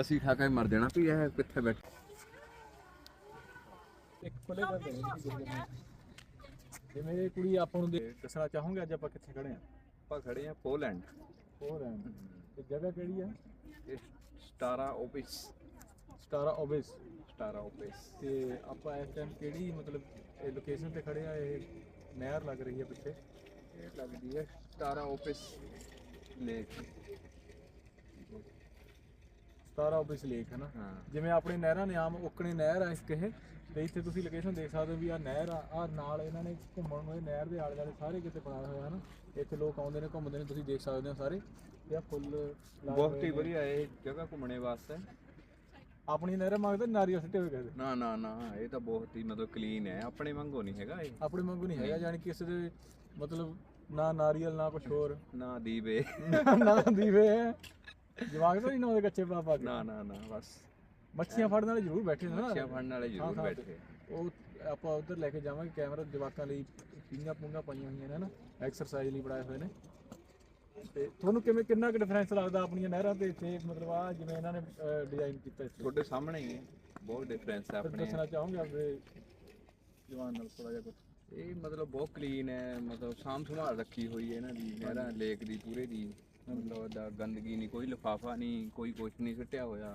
ਅਸੀਂ ਖਾ ਕੇ ਮਰ ਜਾਣਾ ਵੀ ਇਹ ਕਿੱਥੇ ਬੈਠ? ਇੱਕ ਖੁੱਲੇ ਗੁਰੂ ਨੇ ਇਹ ਕੁੜੀ ਆਪਾਂ ਨੂੰ ਦੇ- ਦੱਸਣਾ ਚਾਹੋਗੇ ਅੱਜ ਆਪਾਂ ਕਿੱਥੇ ਖੜੇ ਆ ਆਪਾਂ ਖੜੇ ਆ ਪੋਲੈਂਡ। ਉਹ ਰਹਿਣ ਤੇ ਜਗ੍ਹਾ ਕਿਹੜੀ ਆ? ਇਹ ਸਟਾਰਾ ਆਫਿਸ ਸਟਾਰਾ ਓਬਿਸ। ਸਟਾਰਾ ਆਫਿਸ ਤੇ ਆਪਾਂ ਇਸ ਟਾਈਮ ਕਿਹੜੀ ਮਤਲਬ ਇਹ ਲੋਕੇਸ਼ਨ ਤੇ ਖੜੇ ਆ? ਇਹ ਨਹਿਰ ਲੱਗ ਰਹੀ ਹੈ ਪਿੱਛੇ। ਇਹ ਲੱਗਦੀ ਹੈ ਸਟਾਰਾ ਆਫਿਸ ਲੇਕ। ਸਟਾਰਾ ਓਬਿਸ ਲੇਕ ਹੈ ਨਾ। ਹਾਂ। ਜਿਵੇਂ ਆਪਣੀ ਨਹਿਰਾਂ ਨੇ ਆਮ ਉਕਣੀ ਨਹਿਰ ਆ ਇੱਕ ਇਹ ਤੇ ਇੱਥੇ ਤੁਸੀਂ ਲੋਕੇਸ਼ਨ ਦੇਖ ਸਕਦੇ ਹੋ ਵੀ ਆ ਨਹਿਰ ਆ ਆਹ ਨਾਲ ਇਹਨਾਂ ਨੇ ਘੁੰਮਣ ਨੂੰ ਇਹ ਨਹਿਰ ਦੇ ਆਲੇ ਦੁਆਲੇ ਸਾਰੇ ਕਿਤੇ ਬਣਾਇਆ ਹੋਇਆ ਹਨ ਇੱਥੇ ਲੋਕ ਆਉਂਦੇ ਨੇ ਘੁੰਮਦੇ ਨੇ ਤੁਸੀਂ ਦੇਖ ਸਕਦੇ ਹੋ ਸਾਰੇ। ਆ ਫੁੱਲ ਬਹੁਤ ਹੀ ਨੇ। ਵਧੀਆ ਇਹ ਜਗ੍ਹਾ ਘੁੰਮਣੇ ਵਾਸਤੇ। ਆਪਣੀ ਨਹਿਰ ਮੰਗਦੇ ਨਾਰੀਅਲ ਸਿੱਟੇ ਹੋਏ ਕਹਿੰਦੇ। ਨਾ ਨਾ ਨਾ ਇਹ ਤਾਂ ਬਹੁਤ ਹੀ ਮਤਲਬ ਕਲੀਨ ਹੈ। ਆਪਣੇ ਵਾਂਗੂ ਨਹੀਂ ਹੈਗਾ ਇਹ। ਆਪਣੇ ਵਾਂਗੂ ਨਹੀਂ ਹੈਗਾ। ਕਿ ਕਿਸੇ ਦੇ ਮਤਲਬ ਨਾ ਨਾਰੀਅਲ ਨਾ ਕੁਝ ਹੋਰ। ਨਾ ਦੀਵੇ। ਨਾ ਦੀਵੇ। ਹੈ ਜਵਾਕ ਤਾਂ ਨਹੀਂ ਨਾ ਉਹਦੇ ਕੱਚੇ ਪਾ ਪਾ ਕੇ ਨਾ ਨਾ ਨਾ ਬਸ। ਮੱਛੀਆਂ ਫੜਨ ਵਾਲੇ ਜ਼ਰੂਰ ਬੈਠੇ ਨੇ ਨਾ। ਮੱਛੀਆਂ ਫੜਨ ਵਾਲੇ ਜ਼ਰੂਰ। ਬੈਠੇ। ਉਹ ਆਪਾਂ ਉਧਰ ਲੈ ਕੇ ਜਾਵਾਂਗੇ ਕੈਮਰਾ ਜਵਾਕਾਂ ਲਈ ਪੀਂਘਾਂ ਪੂੰਘਾਂ ਪਾਈਆਂ ਹੋਈਆਂ ਨੇ ਨਾ। ਐਕਸਰਸਾਈਜ਼ ਲਈ ਬਣਾਏ ਹੋਏ ਨੇ। ਤੇ ਤੁਹਾਨੂੰ ਕਿਵੇਂ ਕਿੰਨਾ ਕੁ ਡਿਫਰੈਂਸ ਲੱਗਦਾ ਆਪਣੀਆਂ ਨਹਿਰਾਂ ਤੇ ਇੱਥੇ? ਮਤਲਬ ਆ ਜਿਵੇਂ ਇਹਨਾਂ ਨੇ ਡਿਜ਼ਾਈਨ ਕੀਤਾ ਇੱਥੇ। ਤੁਹਾਡੇ ਸਾਹਮਣੇ ਹੀ ਹੈ। ਬਹੁਤ ਡਿਫਰੈਂਸ ਹੈ ਫਿਰ ਆਪਣੇ। ਦੱਸਣਾ ਚਾਹੋਗੇ ਆਪਣੇ ਜਵਾਨ ਨਾਲ ਥੋੜਾ ਜਿਹਾ ਕੁਝ ਇਹ ਮਤਲਬ ਬਹੁਤ ਕਲੀਨ ਹੈ। ਮਤਲਬ ਸਾਂਭ ਸੰਭਾਲ ਰੱਖੀ ਹੋਈ ਹੈ ਇਹਨਾਂ ਦੀ। ਨਹਿਰਾਂ ਲੇਕ ਦੀ ਪੂਰੇ ਦੀ। ਮਤਲਬ ਦਾ ਗੰਦਗੀ ਨਹੀਂ ਕੋਈ ਲਿਫਾਫਾ ਨਹੀਂ ਕੋਈ ਕੁਛ ਨਹੀਂ ਸੁੱਟਿਆ ਹੋਇਆ।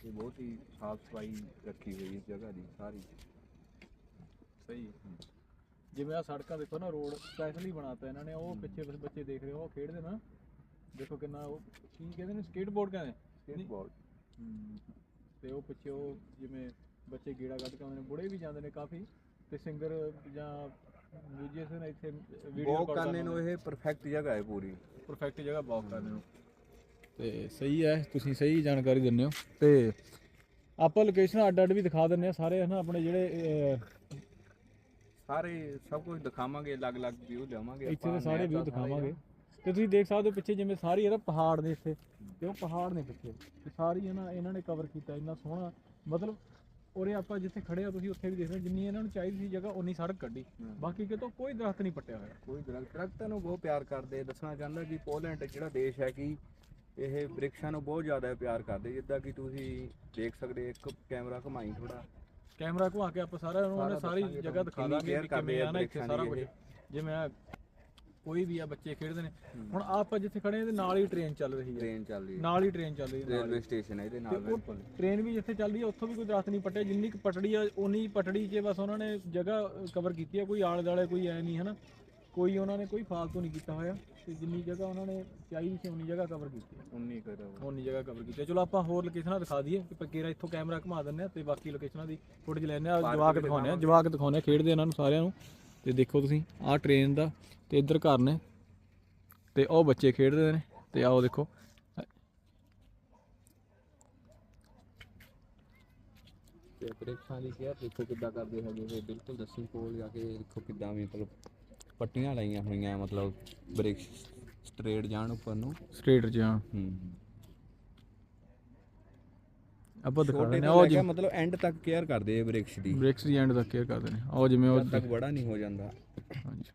ਇਹ ਬਹੁਤ ਹੀ ਸਾਫ਼ ਸਫ਼ਾਈ ਰੱਖੀ ਹੋਈ ਇਸ ਜਗ੍ਹਾ ਦੀ ਸਾਰੀ। ਸਹੀ ਜਿਵੇਂ ਆ ਸੜਕਾਂ ਦੇਖੋ ਨਾ ਰੋਡ ਸਪੈਸ਼ਲੀ ਬਣਾਤਾ ਇਹਨਾਂ ਨੇ ਉਹ ਪਿੱਛੇ ਬਸ ਬੱਚੇ ਦੇਖ ਰਹੇ ਹੋ ਉਹ ਖੇਡਦੇ ਨਾ। ਦੇਖੋ ਕਿੰਨਾ ਉਹ ਕੀ ਕਹਿੰਦੇ ਨੇ ਸਕੇਟਬੋਰਡ ਕਹਿੰਦੇ। ਸਕੇਟਬੋਰਡ ਤੇ ਉਹ ਪਿੱਛੇ ਉਹ ਜਿਵੇਂ ਬੱਚੇ ਗੇੜਾ ਕੱਢ ਕੇ ਆਉਂਦੇ ਨੇ ਬੁੜੇ ਵੀ ਜਾਂਦੇ ਨੇ ਕਾਫੀ। ਤੇ ਸਿੰਗਰ ਜਾਂ ਮਿਊਜ਼ੀਸ਼ੀਅਨ ਇੱਥੇ ਵੀਡੀਓ ਬਹੁਤ ਕਰਨੇ ਨੂੰ ਇਹ ਪਰਫੈਕਟ ਜਗ੍ਹਾ ਹੈ ਪੂਰੀ। ਪਰਫੈਕਟ ਜਗ੍ਹਾ ਵਾਕ ਕਰਦੇ ਨੂੰ। ਤੇ ਸਹੀ ਹੈ ਤੁਸੀਂ ਸਹੀ ਜਾਣਕਾਰੀ ਦਿੰਦੇ ਹੋ। ਤੇ ਆਪਾਂ ਲੋਕੇਸ਼ਨ ਅੱਡ ਅੱਡ ਵੀ ਦਿਖਾ ਦਿੰਦੇ ਆ ਸਾਰੇ ਹਨਾ ਆਪਣੇ ਜਿਹੜੇ ਅਹ, ਸਾਰੇ ਸਭ ਕੁਝ ਦਿਖਾਵਾਂਗੇ ਅਲੱਗ-ਅਲੱਗ ਵਿਊ ਦੇਵਾਂਗੇ ਇੱਥੇ ਦੇ ਆਪਾਂ ਸਾਰੇ ਵਿਊ ਸਾਰਾ ਦਿਖਾਵਾਂਗੇ। ਤੇ ਤੁਸੀਂ ਦੇਖ ਸਕਦੇ ਹੋ ਪਿੱਛੇ ਜਿਵੇਂ ਸਾਰੀ ਇਹਦਾ ਪਹਾੜ ਨੇ ਇੱਥੇ ਤੇ ਉਹ ਪਹਾੜ ਨੇ ਪਿੱਛੇ? ਤੇ ਸਾਰੀ ਇਹਨਾਂ ਇਹਨਾਂ ਨੇ ਕਵਰ ਕੀਤਾ ਇੰਨਾ ਸੋਹਣਾ ਮਤਲਬ ਉਰੇ ਆਪਾਂ ਜਿੱਥੇ ਖੜੇ ਆ ਤੁਸੀਂ ਉੱਥੇ ਵੀ ਦੇਖ ਰਹੇ ਹੋ ਜਿੰਨੀ ਇਹਨਾਂ ਨੂੰ ਚਾਹੀਦੀ ਸੀ ਜਗ੍ਹਾ ਉਨੀ ਸੜਕ ਕੱਢੀ। ਬਾਕੀ ਕਿਤੋਂ ਕੋਈ ਦਰਖਤ ਨਹੀਂ ਪੱਟਿਆ ਹੋਇਆ। ਕੋਈ ਦਰਖਤ ਦਰਖਤਾਂ ਨੂੰ ਬਹੁਤ ਪਿਆਰ ਕਰਦੇ ਦੱਸਣਾ ਚਾਹੁੰਦਾ ਕਿ ਪੋਲੈਂਡ ਜਿਹੜਾ ਦੇਸ਼ ਹੈ ਕਿ ਇਹ ਬ੍ਰਿਕਸ਼ਾਂ ਨੂੰ ਬਹੁਤ ਜ਼ਿਆਦਾ ਪਿਆਰ ਕਰਦੇ ਜਿੱਦਾਂ ਕਿ ਤੁਸੀਂ ਦੇਖ ਸਕਦੇ ਇੱਕ ਕੈਮਰਾ ਘੁਮਾਈ ਥੋੜਾ ਕੈਮਰਾ ਘੁਮਾ ਕੇ ਆਪਾਂ ਸਾਰਾ ਉਹਨਾਂ ਨੇ ਸਾਰਾ ਦੱਸਾਂਗੇ ਜਗ੍ਹਾ ਦਿਖਾ ਤੁਹਾਨੂੰ ਦਾਂਗੇ ਵੀ care ਕਿਵੇਂ ਆ ਨਾ ਇੱਥੇ ਸਾਰਾ ਕੁਝ ਜਿਵੇਂ ਆ ਕੋਈ ਵੀ ਆ ਬੱਚੇ ਖੇਡਦੇ ਨੇ। ਹੁਣ ਆਪਾਂ ਜਿੱਥੇ ਖੜੇ ਆ ਇਹਦੇ ਨਾਲ ਹੀ ਟ੍ਰੇਨ ਚੱਲ ਰਹੀ ਹੈ। ਟ੍ਰੇਨ ਚੱਲ ਰਹੀ ਹੈ। ਨਾਲ ਹੀ ਟ੍ਰੇਨ ਚੱਲ ਰਹੀ ਹੈ ਨਾਲ ਰੇਲਵੇ ਹੀ। ਸਟੇਸ਼ਨ ਹੈ ਇਹਦੇ ਤੇ ਨਾਲ ਉਹ ਬਿਲਕੁਲ। ਟ੍ਰੇਨ ਵੀ ਜਿੱਥੇ ਚੱਲਦੀ ਹੈ ਉੱਥੋਂ ਵੀ ਕੋਈ ਦਰਖਤ ਨਹੀਂ ਪੱਟਿਆ। ਜਿੰਨੀ ਕੁ ਪਟੜੀ ਆ ਉਨੀ ਪਟੜੀ 'ਚ ਬਸ ਉਹਨਾਂ ਨੇ ਜਗ੍ਹਾ ਕਵਰ ਕੀਤੀ ਹੈ ਕੋਈ ਆਲੇ ਦਾਲੇ ਕੋਈ ਐ ਨਹੀਂ ਹਨਾ। ਕੋਈ ਉਹਨਾਂ ਨੇ ਕੋਈ ਫਾਲਤੂ ਨਹੀਂ ਕੀਤਾ ਹੋਇਆ। ਤੇ ਜਿੰਨੀ ਜਗ੍ਹਾ ਉਹਨਾਂ ਨੇ ਚਾਹੀਦੀ ਸੀ ਉਨੀ ਜਗ੍ਹਾ ਕਵਰ ਕੀਤੀ ਹੈ। 19 ਕਰੋ ਉਨੀ ਜਗ੍ਹਾ ਕਵਰ ਕੀਤੀ ਹੈ। ਚਲੋ ਆਪਾਂ ਹੋਰ ਲੋਕੇਸ਼ਨਾਂ ਦਿਖਾ ਦਈਏ ਕਿ ਪੱਕੇਰਾ ਇੱਥੋਂ ਕੈਮਰਾ ਘੁਮਾ ਦਿੰਦੇ ਆ ਤੇ ਬਾਕੀ ਲੋਕੇਸ਼ਨਾਂ ਦੀ ਫੁਟੇਜ ਲੈਣੇ ਆ। ਜਵਾਕ ਵੀ ਦਿਖਾਉਂਦੇ ਆ ਜਵਾਕ ਦਿਖਾਉਂਦੇ ਆ ਖੇਡਦੇ ਇਹਨਾਂ ਨੂੰ ਸਾਰਿਆਂ ਨੂੰ। ਤੇ ਦੇਖੋ ਤੁਸੀਂ ਆਹ ਟ੍ਰੇਨ ਦਾ ਤੇ ਇੱਧਰ ਘਰ ਨੇ ਤੇ ਉਹ ਬੱਚੇ ਖੇਡਦੇ ਨੇ ਤੇ ਆਓ ਦੇਖੋ। ਤੇ ਬ੍ਰਿਕਸ਼ਾਂ ਦੀ ਕੇਅਰ ਦੇਖੋ ਕਿੱਦਾਂ ਕਰਦੇ ਹੈਗੇ ਇਹ ਬਿਲਕੁਲ ਦੱਸੀ ਕੋਲ ਜਾ ਕੇ ਦੇਖੋ ਕਿੱਦਾਂ ਵੀ ਮਤਲਬ ਪੱਟੀਆਂ ਲਾਈਆਂ ਹੋਈਆਂ ਮਤਲਬ ਬ੍ਰਿਕਸ਼ ਸਟ੍ਰੇਟ ਜਾਣ ਉੱਪਰ ਨੂੰ। ਸਟ੍ਰੇਟ ਹੂੰ। ਆਪਾਂ ਦਿਖਾ ਛੋਟੇ ਦਿੰਦੇ ਆ ਤੋਂ ਉਹ ਲੈ ਜੀ ਕੇ ਮਤਲਬ ਐਂਡ ਤੱਕ ਕੇਅਰ ਕਰਦੇ ਆ ਬ੍ਰਿਕਸ਼ ਦੀ। ਬ੍ਰੇਕਸ ਦੀ ਐਂਡ ਤੱਕ ਕੇਅਰ ਕਰਦੇ ਨੇ। ਉਹ ਜਿਵੇਂ ਉਹ ਜਦ ਤੱਕ ਬੜਾ ਨਹੀਂ ਹੋ ਜਾਂਦਾ। ਹਾਂਜੀ।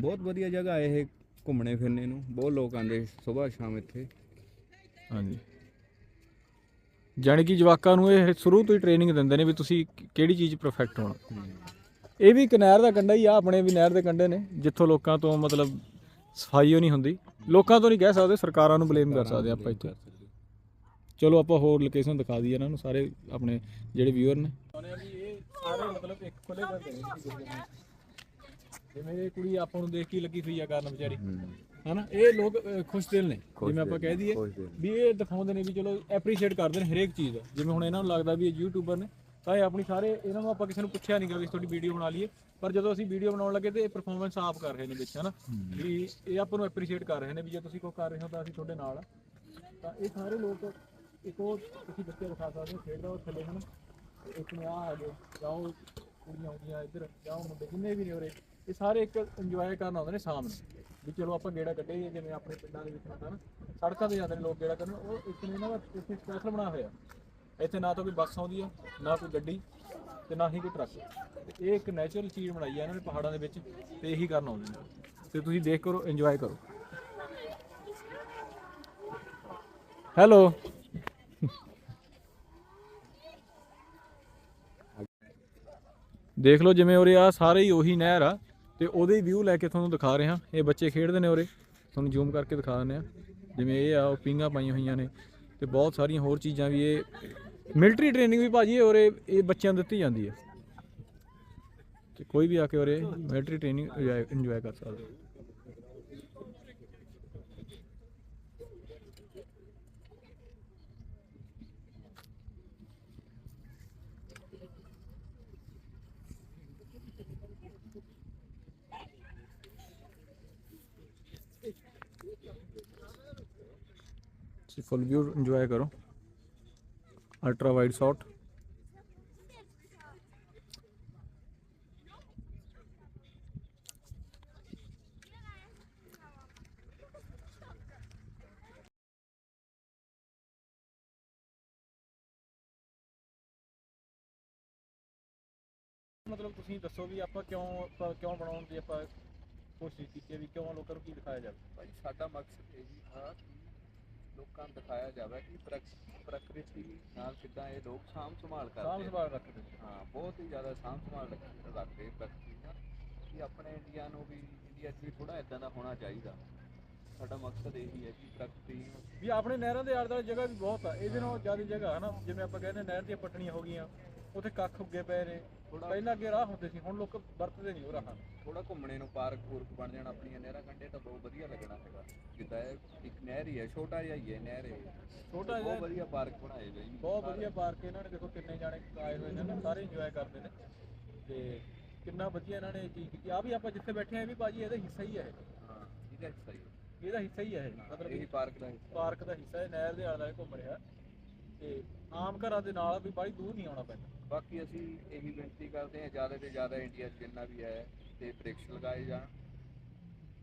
ਬਹੁਤ ਵਧੀਆ ਜਗ੍ਹਾ ਇਹ ਘੁੰਮਣੇ ਫਿਰਨੇ ਨੂੰ। ਬਹੁਤ ਲੋਕ ਆਉਂਦੇ ਸਵੇਰ ਸ਼ਾਮ ਇੱਥੇ। ਹਾਂਜੀ। ਜਾਣੀ ਕਿ ਜਵਾਕਾਂ ਨੂੰ ਇਹ ਸ਼ੁਰੂ ਤੋਂ ਹੀ ਟ੍ਰੇਨਿੰਗ ਦਿੰਦੇ ਨੇ ਵੀ ਤੁਸੀਂ ਕਿਹੜੀ ਚੀਜ਼ ਪਰਫੈਕਟ ਹੋਣਾ। ਇਹ ਵੀ ਇੱਕ ਨਹਿਰ ਦਾ ਕੰਢਾ ਹੀ ਆ ਆਪਣੇ ਵੀ ਨਹਿਰ ਦੇ ਕੰਢੇ ਨੇ ਜਿੱਥੋਂ ਲੋਕਾਂ ਤੋਂ ਮਤਲਬ ਸਫ਼ਾਈ ਉਹ ਨਹੀਂ ਹੁੰਦੀ। ਲੋਕਾਂ ਤੋਂ ਨਹੀਂ ਕਹਿ ਸਕਦੇ ਸਰਕਾਰਾਂ ਨੂੰ ਬਲੇਮ ਕਰ ਸਕਦੇ ਆਪਾਂ ਇੱਥੇ। ਚਲੋ ਆਪਾਂ ਹੋਰ ਲੋਕੇਸ਼ਨ ਦਿਖਾ ਦਈਏ ਇਹਨਾਂ ਨੂੰ ਸਾਰੇ ਆਪਣੇ ਜਿਹੜੇ ਵਿਊਅਰ ਨੇ। ਸਾਰੇ ਮਤਲਬ ਇੱਕ ਖੁੱਲੇ ਜਿਵੇਂ ਇਹ ਕੁੜੀ ਆਪਾਂ ਨੂੰ ਦੇਖ ਕੇ ਲੱਗੀ ਹੋਈ ਆ ਕਰਨ ਵਿਚਾਰੀ। ਹਨਾ ਇਹ ਲੋਕ ਖੁਸ਼ ਦਿਲ ਨੇ ਜਿਵੇਂ ਆਪਾਂ ਕਹਿ ਦਈਏ ਵੀ ਇਹ ਦਿਖਾਉਂਦੇ ਨੇ ਵੀ ਚਲੋ ਐਪਰੀਸ਼ੀਏਟ ਕਰਦੇ ਨੇ ਹਰੇਕ ਚੀਜ਼ ਜਿਵੇਂ ਹੁਣ ਇਹਨਾਂ ਨੂੰ ਲੱਗਦਾ ਵੀ ਇਹ ਯੂਟਿਊਬਰ ਨੇ ਤਾਂ ਇਹ ਆਪਣੀ ਸਾਰੇ ਇਹਨਾਂ ਨੂੰ ਆਪਾਂ ਕਿਸੇ ਨੂੰ ਪੁੱਛਿਆ ਨਹੀਂਗਾ ਵੀ ਤੁਹਾਡੀ ਵੀਡੀਓ ਬਣਾ ਲਈਏ। ਪਰ ਜਦੋਂ ਅਸੀਂ ਵੀਡੀਓ ਬਣਾਉਣ ਲੱਗੇ ਤੇ ਇਹ ਪਰਫਾਰਮੈਂਸ ਆਪ ਕਰ ਰਹੇ ਨੇ ਵਿੱਚ ਹਨਾ। ਵੀ ਇਹ ਆਪਾਂ ਨੂੰ ਐਪਰੀਸ਼ੀਏਟ ਕਰ ਰਹੇ ਨੇ ਵੀ ਜੇ ਤੁਸੀਂ ਕੋਈ ਕਰ ਰਹੇ ਹੋ ਤਾਂ ਅਸੀਂ ਤੁਹਾਡੇ ਨਾਲ ਆ। ਤਾਂ ਇਹ ਸਾਰੇ ਲੋਕ ਇੱਕ ਉਹ ਤੁਸੀਂ ਬੱਚੇ ਦਿਖਾ ਸਕਦੇ ਹੋ ਖੇਡਦਾ ਉਹ ਥੱਲੇ, ਹਨ? ਤੇ ਇੱਕ ਨੇ ਆ ਆ ਗਏ ਜਾਓ ਕੁੜੀਆਂ ਆਉਂਦੀਆਂ ਇੱਧਰ, ਜਾਓ ਮੁੰਡੇ, ਜਿੰਨੇ ਵੀ ਨੇ ਉਰੇ, ਇਹ ਸਾਰੇ ਇੱਕ ਇੰਜੋਏ ਕਰਨ ਆਉਂਦੇ ਨੇ ਸ਼ਾਮ ਨੂੰ। ਵੀ ਚਲੋ ਆਪਾਂ ਗੇੜਾ ਕੱਢੇ ਜਿਵੇਂ ਆਪਣੇ ਪਿੰਡਾਂ ਦੇ ਵਿੱਚ ਹੁੰਦਾ ਨਾ, ਸੜਕਾਂ ਤੇ ਜਾਂਦੇ ਨੇ ਲੋਕ ਗੇੜਾ ਕਰਨ ਉਹ ਇੱਕ ਨੇ ਇਹਨਾਂ ਦਾ ਇੱਥੇ ਸਪੈਸ਼ਲ ਬਣਾਇਆ ਹੋਇਆ। ਇੱਥੇ ਨਾ ਤਾਂ ਕੋਈ ਬੱਸ ਆਉਂਦੀ ਆ, ਨਾ ਕੋਈ ਗੱਡੀ, ਤੇ ਨਾ ਹੀ ਕੋਈ ਟਰੱਕ। ਇਹ ਇੱਕ ਨੈਚੁਰਲ ਚੀਜ਼ ਬਣਾਈ ਆ ਇਹਨਾਂ ਨੇ ਪਹਾੜਾਂ ਦੇ ਵਿੱਚ, ਤੇ ਇਹੀ ਕਰਨ ਆਉਂਦੇ ਨੇ। ਤੇ ਤੁਸੀਂ ਦੇਖ ਕਰੋ ਇੰਜੋਏ ਕਰੋ। ਹੈਲੋ। ਦੇਖ ਲਓ ਜਿਵੇਂ ਉਰੇ ਆ ਸਾਰੇ ਹੀ ਉਹੀ ਨਹਿਰ ਆ ਤੇ ਉਹਦੇ ਵਿਊ ਲੈ ਕੇ ਤੁਹਾਨੂੰ ਦਿਖਾ ਰਹੇ। ਹਾਂ ਇਹ ਬੱਚੇ ਖੇਡਦੇ ਨੇ ਉਰੇ। ਤੁਹਾਨੂੰ ਜ਼ੂਮ ਕਰਕੇ ਦਿਖਾ ਦਿੰਦੇ ਆ। ਜਿਵੇਂ ਇਹ ਆ, ਉਹ ਪਿੰਗਾ ਪਾਈਆਂ ਹੋਈਆਂ ਨੇ ਤੇ ਬਹੁਤ ਸਾਰੀਆਂ ਹੋਰ ਚੀਜ਼ਾਂ ਵੀ ਇਹ ਮਿਲਟਰੀ ਟ੍ਰੇਨਿੰਗ ਵੀ ਭਾਜੀ ਉਰੇ ਇਹ ਬੱਚਿਆਂ ਨੂੰ ਦਿੱਤੀ ਜਾਂਦੀ ਹੈ। ਤੇ ਕੋਈ ਵੀ ਆ ਕੇ ਉਰੇ ਮਿਲਟਰੀ ਟ੍ਰੇਨਿੰਗ ਇੰਜੋਏ ਕਰ ਸਕਦਾ। ਤੁਸੀਂ ਫੁੱਲ ਵਿਊ ਇੰਜੋਏ ਕਰੋ। ਅਲਟਰਾ ਵਾਈਡ ਸ਼ਾਟ ਮਤਲਬ ਤੁਸੀਂ ਦੱਸੋ ਵੀ ਆਪਾਂ ਕਿਉਂ ਆਪਾਂ ਕਿਉਂ ਬਣਾਉਣ ਦੀ ਆਪਾਂ ਕੋਸ਼ਿਸ਼ ਕੀਤੀ ਹੈ ਵੀ ਕਿਉਂ ਲੋਕਾਂ ਨੂੰ ਕੀ ਦਿਖਾਇਆ ਜਾਵੇ? ਭਾਈ ਸਾਡਾ ਮਕਸਦ ਇਹ ਹੀ ਥਾ ਕਿ ਲੋਕਾਂ ਨੂੰ ਦਿਖਾਇਆ ਜਾਵੇ ਕਿ ਪ੍ਰਕ- ਪ੍ਰਕਿਰਤੀ ਨਾਲ ਕਿੱਦਾਂ ਇਹ ਲੋਕ ਸਾਂਭ ਸੰਭਾਲ ਕਰਦੇ ਆ। ਸੰਭਾਲ ਰੱਖਦੇ। ਹਾਂ ਬਹੁਤ ਹੀ ਜ਼ਿਆਦਾ ਸਾਂਭ ਸੰਭਾਲ ਰੱਖ- ਰੱਖਦੇ ਪ੍ਰਕਿਰਤੀ ਦਾ ਕਿ ਆਪਣੇ ਇੰਡੀਆ ਨੂੰ ਵੀ ਇੰਡੀਆ 'ਚ ਵੀ ਥੋੜਾ ਇਦਾਂ ਦਾ ਹੋਣਾ ਚਾਹੀਦਾ। ਸਾਡਾ ਮਕਸਦ ਇਹ ਹੀ ਹੈ ਕਿ ਪ੍ਰਕਿਰਤੀ ਨੂੰ ਵੀ ਆਪਣੇ ਨਹਿਰਾਂ ਦੇ ਆਲੇ ਦੁਆਲੇ ਜਗ੍ਹਾ ਵੀ ਬਹੁਤ ਆ। ਇਹਦੇ ਨਾਲ ਜ਼ਿਆਦਾ ਜਗ੍ਹਾ ਹੈ ਨਾ ਜਿਵੇਂ ਆਪਾਂ ਕਹਿੰਦੇ ਨਹਿਰ ਦੀਆਂ ਪਟਣੀਆਂ ਹੋ ਗਈਆਂ। ਉੱਥੇ ਕੱਖ ਉੱਗੇ ਪਏ ਨੇ। ਪਹਿਲਾਂ ਅੱਗੇ ਰਾਹ ਹੁੰਦੇ ਸੀ ਹੁਣ ਲੋਕ ਵਰਤਦੇ ਨਹੀਂ ਉਹ ਰਾਹਾਂ। ਥੋੜਾ ਘੁੰਮਣੇ ਨੂੰ ਪਾਰਕ ਪੂਰਕ ਬਣ ਜਾਣ ਆਪਣੀਆਂ ਨਹਿਰਾਂ ਕੰਢੇ ਤਾਂ ਬਹੁਤ ਵਧੀਆ ਲੱਗਣਾ ਹੈਗਾ। ਜਿੱਦਾਂ ਇਹ ਇੱਕ ਨਹਿਰ ਹੀ ਹੈ ਛੋਟਾ ਜਿਹਾ ਹੀ ਹੈ ਨਹਿਰ ਇਹ। ਛੋਟਾ ਬਹੁਤ ਜਿਹਾ ਵਧੀਆ ਪਾਰਕ ਬਣਾਏ ਹੋਏ ਜੀ। ਬਹੁਤ ਵਧੀਆ ਪਾਰਕ ਇਹਨਾਂ ਨੇ ਦੇਖੋ ਕਿੰਨੇ ਜਾਣੇ ਆਏ ਹੋਏ ਨੇ ਸਾਰੇ ਇੰਜੋਏ ਕਰਦੇ ਨੇ। ਤੇ ਕਿੰਨਾ ਵਧੀਆ ਇਹਨਾਂ ਨੇ ਚੀਜ਼ ਕੀਤੀ। ਆ ਵੀ ਆਪਾਂ ਜਿੱਥੇ ਬੈਠੇ ਆ ਵੀ ਬਾਜੀ ਇਹਦਾ ਹਿੱਸਾ ਹੀ ਹੈ ਹਾਂ ਇਹਦਾ ਹਿੱਸਾ ਹੀ ਹੈ। ਇਹ ਇਹਦਾ ਹਿੱਸਾ ਹੀ ਹੈ ਮਤਲਬ ਇਹੀ ਪਾਰਕ ਦਾ ਹਿੱਸਾ। ਪਾਰਕ ਦਾ ਹਿੱਸਾ ਹੈ ਨਹਿਰ ਦੇ ਆਲੇ ਦੁਆਲੇ ਘੁੰਮ ਰਿਹਾ। ਤੇ ਆਮ ਘਰਾਂ ਦੇ ਨਾਲ ਵੀ ਬਾਹਲੀ ਦੂਰ ਨਹੀਂ ਆਉਣਾ ਪੈਂਦਾ। ਬਾਕੀ ਅਸੀਂ ਇਹੀ ਬੇਨਤੀ ਕਰਦੇ ਹਾਂ ਜ਼ਿਆਦਾ ਤੋਂ ਜ਼ਿਆਦਾ ਇੰਡੀਆ 'ਚ ਜਿੰਨਾ ਵੀ ਹੈ ਤੇ ਬ੍ਰਿਕਸ਼ ਲਗਾਏ ਜਾਣ।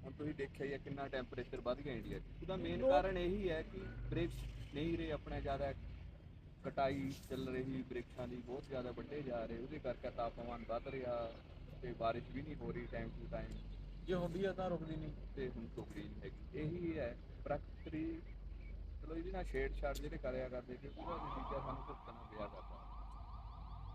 ਹੁਣ ਤੁਸੀਂ ਦੇਖਿਆ ਹੀ ਹੈ ਕਿੰਨਾ ਟੈਂਪਰੇਚਰ ਵੱਧ ਗਿਆ ਇੰਡੀਆ 'ਚ। ਉਹਦਾ ਮੇਨ ਕਾਰਨ ਇਹੀ ਹੈ ਕਿ ਬ੍ਰਿਕਸ਼ ਨਹੀਂ ਰਹੇ ਆਪਣਾ ਜ਼ਿਆਦਾ ਕਟਾਈ ਚੱਲ ਰਹੀ ਬ੍ਰਿਕਸ਼ਾਂ ਦੀ ਬਹੁਤ ਜ਼ਿਆਦਾ ਵੱਡੇ ਜਾ ਰਹੇ ਉਹਦੇ ਕਰਕੇ ਤਾਪਮਾਨ ਵੱਧ ਰਿਹਾ ਤੇ ਬਾਰਿਸ਼ ਵੀ ਨਹੀਂ ਹੋ ਰਹੀ ਟਾਈਮ ਟੂ ਟਾਈਮ ਜੇ ਹੁੰਦੀ ਆ ਤਾਂ ਰੁਕਦੀ ਨਹੀਂ। ਤੇ ਹੁਣ ਟੁਕੜੀ ਨਹੀਂ ਹੈਗੀ। ਇਹੀ ਹੈ ਪ੍ਰਕਿਰਤੀ ਚਲੋ ਇਹਦੇ ਨਾਲ ਛੇੜ ਛਾੜ ਜਿਹੜੇ ਕਰਿਆ ਕਰਦੇ ਕਿ ਉਹਦਾ ਨਤੀਜਾ ਸਾਨੂੰ ਭੁਗਤਣਾ ਪਿਆ ਕਰਦਾ।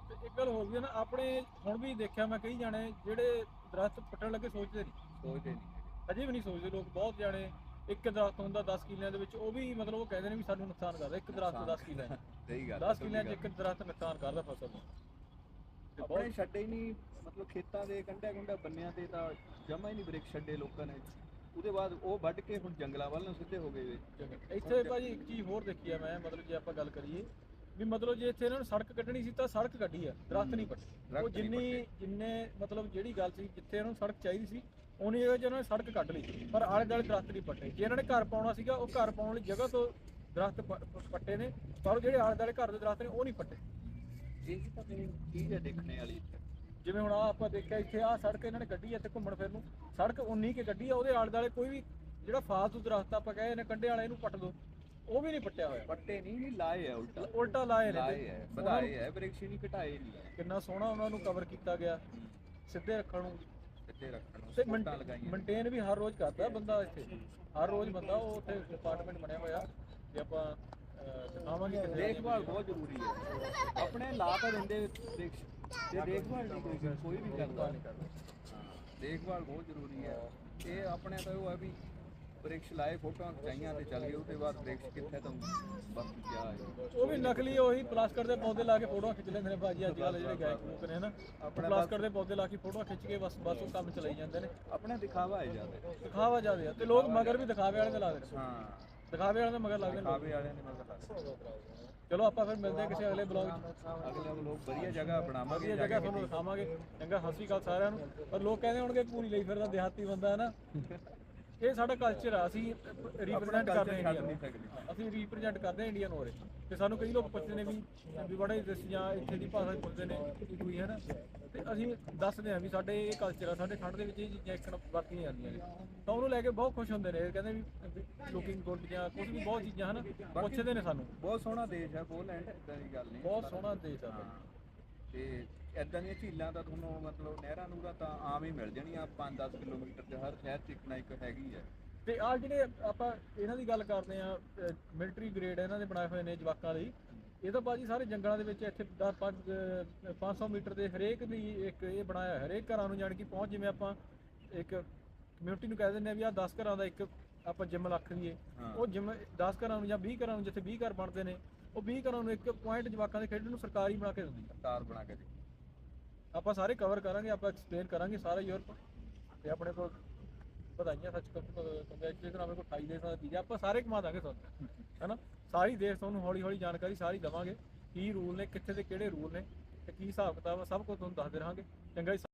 ਤੇ ਇੱਕ ਗੱਲ ਹੋਰ ਵੀ ਹੈ ਨਾ ਆਪਣੇ ਹੁਣ ਵੀ ਦੇਖਿਆ ਮੈਂ ਕਈ ਜਾਣੇ ਜਿਹੜੇ ਦਰਖਤ ਪੱਟਣ ਲੱਗੇ ਸੋਚਦੇ ਨਹੀਂ। ਸੋਚਦੇ ਨਹੀਂ ਅਜੇ ਵੀ ਨਹੀਂ ਸੋਚਦੇ ਲੋਕ ਬਹੁਤ ਜਾਣੇ ਇੱਕ ਦਰਖਤ ਹੁੰਦਾ 10 ਕਿੱਲਿਆਂ ਦੇ ਵਿੱਚ ਉਹ ਵੀ ਮਤਲਬ ਉਹ ਕਹਿੰਦੇ ਨੇ ਵੀ ਸਾਨੂੰ ਨੁਕਸਾਨ ਕਰਦਾ ਇੱਕ ਦਰਖਤ 10 ਕਿੱਲਿਆਂ ਸਹੀ ਗੱਲ 10 ਕਿੱਲਿਆਂ 'ਚ ਇੱਕ ਦਰਖਤ ਨੁਕਸਾਨ ਕਰਦਾ ਫਸਲ ਨੂੰ। ਆਪਣੇ ਛੱਡੇ ਹੀ ਨਹੀਂ ਮਤਲਬ ਖੇਤਾਂ ਦੇ ਕੰਢਿਆ ਕੰਢਾ ਬੰਨਿਆਂ ਤੇ ਤਾਂ ਜਮਾ ਹੀ ਨਹੀਂ ਬ੍ਰੇਕ ਛੱਡੇ ਲੋਕਾਂ ਨੇ। ਉਹਦੇ ਬਾਅਦ ਉਹ ਵੱਢ ਕੇ ਹੁਣ ਜੰਗਲਾਂ ਵੱਲ ਨੂੰ ਸਿੱਧੇ ਹੋ ਗਏ ਵੇ। ਇੱਥੇ ਭਾਜੀ ਇੱਕ ਚੀਜ਼ ਹੋਰ ਦੇਖੀ ਆ ਮੈਂ ਮਤਲਬ ਜੇ ਆਪਾਂ ਗੱਲ ਕਰੀਏ ਵੀ ਮਤਲਬ ਜੇ ਇੱਥੇ ਇਹਨਾਂ ਨੂੰ ਸੜਕ ਕੱਢਣੀ ਸੀ ਤਾਂ ਸੜਕ ਕੱਢੀ ਆ ਦਰਖਤ ਨਹੀਂ ਪੱਟੇ। ਉਹ ਜਿੰਨੀ ਜਿੰਨੇ ਮਤਲਬ ਜਿਹੜੀ ਗੱਲ ਸੀ ਜਿੱਥੇ ਇਹਨਾਂ ਨੂੰ ਸੜਕ ਚਾਹੀਦੀ ਸੀ ਉਨੀ ਜਗ੍ਹਾ 'ਚ ਇਹਨਾਂ ਨੇ ਸੜਕ ਕੱਢ ਲਈ। ਪਰ ਆਲੇ ਦੁਆਲੇ ਦਰਖਤ ਨਹੀਂ ਪੱਟੇ। ਜੇ ਇਹਨਾਂ ਨੇ ਘਰ ਪਾਉਣਾ ਸੀਗਾ ਉਹ ਘਰ ਪਾਉਣ ਲਈ ਜਗ੍ਹਾ ਤੋਂ ਦਰਖਤ ਪੱਟੇ ਨੇ ਪਰ ਉਹ ਜਿਹੜੇ ਆਲੇ ਦੁਆਲੇ ਘਰ ਦੇ ਦਰਖਤ ਨੇ ਉਹ ਨਹੀਂ ਪੱਟੇ। ਇਹ ਤਾਂ ਚੀਜ਼ ਹੈ ਦੇਖਣੇ ਵਾਲੀ ਜਿਵੇਂ ਹੁਣ ਆ ਆਪਾਂ ਦੇਖਿਆ ਇੱਥੇ ਆ ਸੜਕ ਇਹਨਾਂ ਨੇ ਕੱਢੀ ਇੱਥੇ ਘੁੰਮਣ ਫਿਰ ਨੂੰ। ਸੜਕ ਉਨੀ ਕੇ ਕੱਢੀ ਆ ਉਹਦੇ ਆਲੇ ਦੁਆਲੇ ਕੋਈ ਵੀ ਜਿਹੜਾ ਫਾਲਤੂ ਦਰਖਤ ਆਪਾਂ ਕਹੇ ਨੇ ਕੰਡੇ ਵਾਲੇ ਇਹਨੂੰ ਪੱਟ ਦੋ। ਉਹ ਵੀ ਨਹੀਂ ਪੱਟਿਆ ਹੋਇਆ। ਪੱਟੇ ਨਹੀਂ ਨਹੀਂ ਲਾਏ ਆ ਉਲਟਾ। ਉਲਟਾ ਲਾਏ ਨੇ। ਲਾਏ ਉਹਨਾਂ ਵਧਾਏ ਹੈ ਬ੍ਰੇਕ ਨਹੀਂ ਘਟਾਏ ਨਹੀਂ ਕਿੰਨਾ ਸੋਹਣਾ ਉਹਨਾਂ ਨੂੰ ਕਵਰ ਕੀਤਾ ਗਿਆ। ਸਿੱਧੇ ਰੱਖਣ ਨੂੰ। ਸਿੱਧੇ ਰੱਖਣ ਨੂੰ ਸਪੋਰਟਾਂ ਲਗਾਈਆਂ। ਮੇਨਟੇਨ ਵੀ ਹਰ ਰੋਜ਼ ਕਰਦਾ ਬੰਦਾ ਇੱਥੇ। ਹਰ ਰੋਜ਼ ਬੰਦਾ ਉਹ ਉੱਥੇ ਡਿਪਾਰਟਮੈਂਟ ਬਣਿਆ ਹੋਇਆ। ਜੇ ਆਪਾਂ ਕਿਤੇ ਦੇਖਭਾਲ ਬਹੁਤ ਜ਼ਰੂਰੀ ਹੈ। ਆਪਣੇ ਲਾ ਤਾਂ ਦਿੰਦੇ ਤੇ ਦੇਖਭਾਲ ਨਹੀਂ ਕੋਈ ਕੋਈ ਵੀ ਕਰਦਾ। ਨਹੀਂ ਕਰਦਾ। ਹਾਂ, ਦੇਖਭਾਲ ਬਹੁਤ ਜ਼ਰੂਰੀ ਹੈ। ਇਹ ਆਪਣੇ ਤਾਂ ਉਹ ਹੈ ਵੀ ਬ੍ਰਿਕਸ਼ ਲਾਏ ਫੋਟੋਆਂ ਖਿਚਾਈਆਂ ਤੇ ਚੱਲ ਗਏ ਉਹਦੇ ਬਾਅਦ ਬ੍ਰਿਕਸ਼ ਕਿੱਥੇ ਤਾਂ ਬਾਕੀ ਕਿਆ ਹੈ। ਉਹ ਵੀ ਨਕਲੀ ਉਹੀ ਪਲਾਸਟਿਕ ਦੇ ਪੌਦੇ ਲਾ ਕੇ ਫੋਟੋਆਂ ਖਿੱਚ ਲੈਂਦੇ ਨੇ ਭਾਜੀ ਅੱਜ ਕੱਲ੍ਹ ਜਿਹੜੇ ਗਾਇਕ ਗੂਕ ਨੇ ਹਨਾ ਆਪਣਾ ਪਲਾਸਟਿਕ ਦੇ ਪੌਦੇ ਲਾ ਕੇ ਫੋਟੋਆਂ ਖਿੱਚ ਕੇ ਬਸ ਬਸ ਉਹ ਕੰਮ ਚਲਾਈ ਜਾਂਦੇ ਨੇ। ਆਪਣਾ ਦਿਖਾਵਾ ਹੈ ਜ਼ਿਆਦਾ। ਦਿਖਾਵਾ ਜ਼ਿਆਦਾ ਤੇ ਲੋਕ ਮਗਰ ਵੀ ਦਿਖਾਵੇ ਵਾਲੇ ਤੇ ਲੱਗਦੇ ਨੇ। ਹਾਂ। ਦਿਖਾਵੇ ਵਾਲੇ ਦੇ ਮਗਰ ਲੱਗਦੇ ਨੇ ਲੋਕ। ਦਿਖਾਵੇ ਵਾਲਿਆਂ ਨੇ ਮਗਰ ਚਲੋ ਆਪਾਂ ਫਿਰ ਮਿਲਦੇ ਹਾਂ ਕਿਸੇ ਅਗਲੇ ਬਲੌਗ 'ਚ। ਅਗਲੇ ਲੋਕ ਵਧੀਆ ਜਗ੍ਹਾ ਬਣਾਵਾਂਗੇ ਵਧੀਆ ਜਗ੍ਹਾ ਤੁਹਾਨੂੰ ਦਿਖਾਵਾਂਗੇ। ਚੰਗਾ ਸਤਿ ਸ਼੍ਰੀ ਅਕਾਲ ਸਾਰਿਆਂ ਨੂੰ। ਪਰ ਲੋਕ ਕਹਿੰਦੇ ਹੋਣਗੇ ਪੂਰੀ ਲਈ ਫਿਰਦਾ ਦਿਹਾਤੀ ਬੰਦਾ ਹੈ ਨਾ ਇਹ ਸਾਡਾ ਕਲਚਰ ਆ ਅਸੀਂ ਰਿਪਰੈਜ਼ੈਂਟ ਕਰਦੇ ਹਾਂ ਇੰਡੀਆ ਨੂੰ। ਅਸੀਂ ਰਿਪਰੈਜ਼ੈਂਟ ਕਰਦੇ ਹਾਂ ਇੰਡੀਆ ਨੂੰ ਉਰੇ। ਤੇ ਸਾਨੂੰ ਕਈ ਲੋਕ ਪੁੱਛਦੇ ਨੇ ਵੀ ਵੀ ਬੜੇ ਦੇਸ ਜਾਂ ਇੱਥੇ ਦੀ ਭਾਸ਼ਾ ਪੁੱਛਦੇ ਨੇ ਕੋਈ ਹੈ ਨਾ ਤੇ ਅਸੀਂ ਦੱਸਦੇ ਹਾਂ ਵੀ ਸਾਡੇ ਇਹ ਕਲਚਰ ਆ ਸਾਡੇ ਠੰਡ ਦੇ ਵਿੱਚ ਇਹ ਚੀਜ਼ਾਂ ਇੱਕ ਵਰਤੀਆਂ ਜਾਂਦੀਆਂ ਨੇ। ਤਾਂ ਉਹਨੂੰ ਲੈ ਕੇ ਬਹੁਤ ਖੁਸ਼ ਹੁੰਦੇ ਨੇ ਕਹਿੰਦੇ ਵੀ ਲੁਕਿੰਗ ਗੁੱਡ ਜਾਂ ਕੁਝ ਵੀ ਬਹੁਤ ਚੀਜ਼ਾਂ ਹਨ? ਪੁੱਛਦੇ ਨੇ ਸਾਨੂੰ। ਬਹੁਤ ਸੋਹਣਾ ਦੇਸ਼ ਹੈ ਪੋਲੈਂਡ ਇਦਾਂ ਦੀ ਗੱਲ ਨਹੀਂ। ਬਹੁਤ ਸੋਹਣਾ ਦੇਸ਼ ਆ। ਤੇ ਇਦਾਂ ਦੀਆਂ ਝੀਲਾਂ ਤਾਂ ਤੁਹਾਨੂੰ ਮਤਲਬ ਨਹਿਰਾਂ ਨੂਰਾਂ ਤਾਂ ਆਮ ਹੀ ਮਿਲ ਜਾਣੀਆਂ 5-10 ਕਿਲੋਮੀਟਰ ਦੇ ਹਰ ਸ਼ਹਿਰ 'ਚ ਇੱਕ ਨਾ ਇੱਕ ਹੈਗੀ ਹੈ। ਤੇ ਆ ਜਿਹੜੇ ਆਪਾਂ ਇਹਨਾਂ ਦੀ ਗੱਲ ਕਰਦੇ ਆ ਮਿਲਟਰੀ ਗ੍ਰੇਡ ਇਹਨਾਂ ਦੇ ਬਣਾਏ ਹੋਏ ਨੇ ਜਵਾਕਾਂ ਲਈ ਇਹ ਤਾਂ ਬਾਜੀ ਸਾਰੇ ਜੰਗਲਾਂ ਦੇ ਵਿੱਚ ਇੱਥੇ 10 500 ਮੀਟਰ ਦੇ ਹਰੇਕ ਦੀ ਇੱਕ ਇਹ ਬਣਾਇਆ ਹਰੇਕ ਘਰਾਂ ਨੂੰ ਜਾਣ ਕੇ ਪਹੁੰਚ ਜਿਵੇਂ ਆਪਾਂ ਇੱਕ ਕਮਿਊਨਿਟੀ ਨੂੰ ਕਹਿ ਦਿੰਦੇ ਆ ਵੀ ਆ 10 ਘਰਾਂ ਦਾ ਇੱਕ ਆਪਾਂ ਜਿਮ ਲੱਖ ਲਈਏ। ਹਾਂ। ਉਹ ਜਿਮ 10 ਘਰਾਂ ਨੂੰ ਜਾਂ 20 ਘਰਾਂ ਨੂੰ ਜਿੱਥੇ 20 ਘਰ ਬਣਦੇ ਨੇ ਉਹ 20 ਘਰਾਂ ਨੂੰ ਇੱਕ ਪੁਆਇੰਟ ਜਵਾਕਾਂ ਦੇ ਖੇਡਣ ਨੂੰ ਸਰਕਾਰੀ ਬਣਾ ਕੇ ਦਿੰਦੀ ਤਾਰ ਬਣਾ ਕੇ ਦੇ ਆਪਾਂ ਸਾਰੇ ਕਵਰ ਕਰਾਂਗੇ, ਆਪਾਂ ਐਕਸਪਲੇਨ ਕਰਾਂਗੇ ਸਾਰਾ ਯੂਰਪ ਤੇ ਆਪਣੇ ਕੋਲ ਵਧਾਈਆਂ ਸੱਚ ਕੰਗ੍ਰੈਚੁਲੇਸ਼ਨ ਆਪਣੇ ਕੋਲ 28 ਦੇਸ਼ਾਂ ਦਾ ਵੀਜ਼ਾ ਆਪਾਂ ਸਾਰੇ ਘੁਮਾ ਦਾਂਗੇ ਤੁਹਾਨੂੰ ਹੈਨਾ? ਸਾਰੀ ਦੇਸ਼ ਤੁਹਾਨੂੰ ਹੌਲੀ ਹੌਲੀ ਜਾਣਕਾਰੀ ਸਾਰੀ ਦਵਾਂਗੇ, ਕੀ ਰੂਲ ਨੇ, ਕਿੱਥੇ ਦੇ ਕਿਹੜੇ ਰੂਲ ਨੇ, ਤੇ ਕੀ ਹਿਸਾਬ ਕਿਤਾਬ ਆ, ਸਭ ਕੁਝ ਤੁਹਾਨੂੰ ਦੱਸਦੇ ਰਹਾਂਗੇ। ਚੰਗਾ ਜੀ